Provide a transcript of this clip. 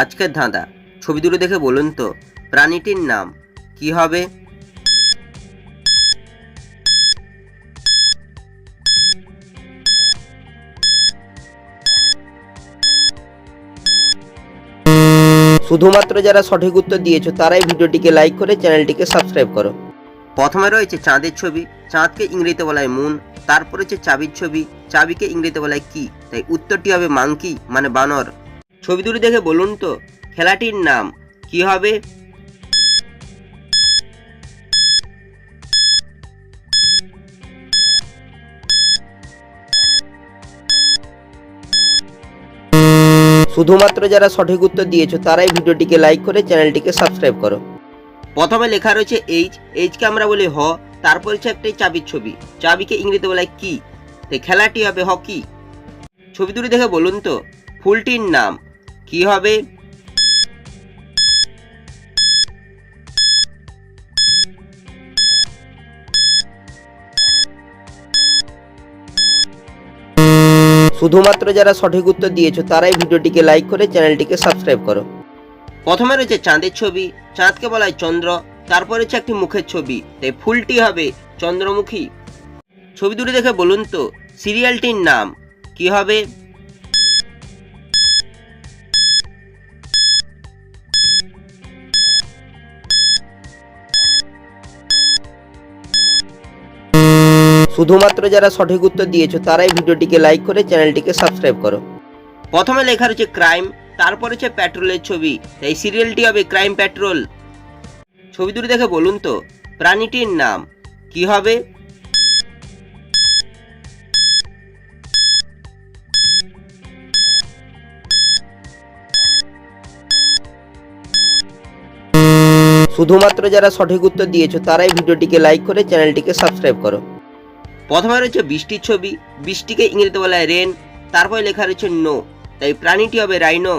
আজকের ধাঁধা। ছবি দুটো দেখে বলুন তো প্রাণীটির নাম কি হবে? শুধুমাত্র যারা সঠিক উত্তর দিয়েছ তারাই ভিডিওটিকে লাইক করে চ্যানেলটিকে সাবস্ক্রাইব করো। প্রথমে রয়েছে চাঁদের ছবি। চাঁদকে ইংরেজিতে বলা হয় মুন তারপর হচ্ছে চাবির ছবি। চাবিকে ইংরেজিতে বলা হয় কি তাই উত্তরটি হবে মাংকি মানে বানর। ছবি দুটি দেখে বলুন তো, খেলাটির নাম কি হবে? শুধুমাত্র যারা সঠিক উত্তর দিয়েছ, তারাই ভিডিওটিকে লাইক করে চ্যানেলটিকে সাবস্ক্রাইব করো। প্রথমে লেখা রয়েছে এইচ এইচকে আমরা বলি হ তারপর হচ্ছে একটি চাবির ছবি। চাবিকে ইংরেজিতে বলা কি? তাই খেলাটি হবে হকি। ছবি দুটি দেখে বলুন তো, ফুলটির নাম কি হবে? শুধুমাত্র যারা সঠিক উত্তর দিয়েছ তারাই ভিডিওটিকে লাইক করে চ্যানেলটিকে সাবস্ক্রাইব করো। প্রথমে রয়েছে চাঁদের ছবি। চাঁদকে বলা হয় চন্দ্র। তারপর হচ্ছে একটি মুখের ছবি। তাই ফুলটি হবে চন্দ্রমুখী। ছবি দুটি দেখে বলুন তো সিরিয়ালটির নাম কি হবে? শুধুমাত্র যারা সঠিক উত্তর দিয়েছ, তারাই ভিডিওটিকে লাইক করে চ্যানেলটিকে সাবস্ক্রাইব করো। প্রথমে লেখা রয়েছে ক্রাইম তারপর হচ্ছে পেট্রোলের ছবি। তাই সিরিয়ালটি হবে ক্রাইম পেট্রোল ছবি দুটি দেখে বলুন তো, প্রাণীটির নাম কি হবে? শুধুমাত্র যারা সঠিক উত্তর দিয়েছ, তারাই ভিডিওটিকে লাইক করে চ্যানেলটিকে সাবস্ক্রাইব করো। প্রথমে রয়েছে বৃষ্টির ছবি, বৃষ্টিকে ইংরেজিতে বলা হয় রেন, তারপরে লেখা রয়েছে নো, তাই প্রাণীটি হবে রাইনো।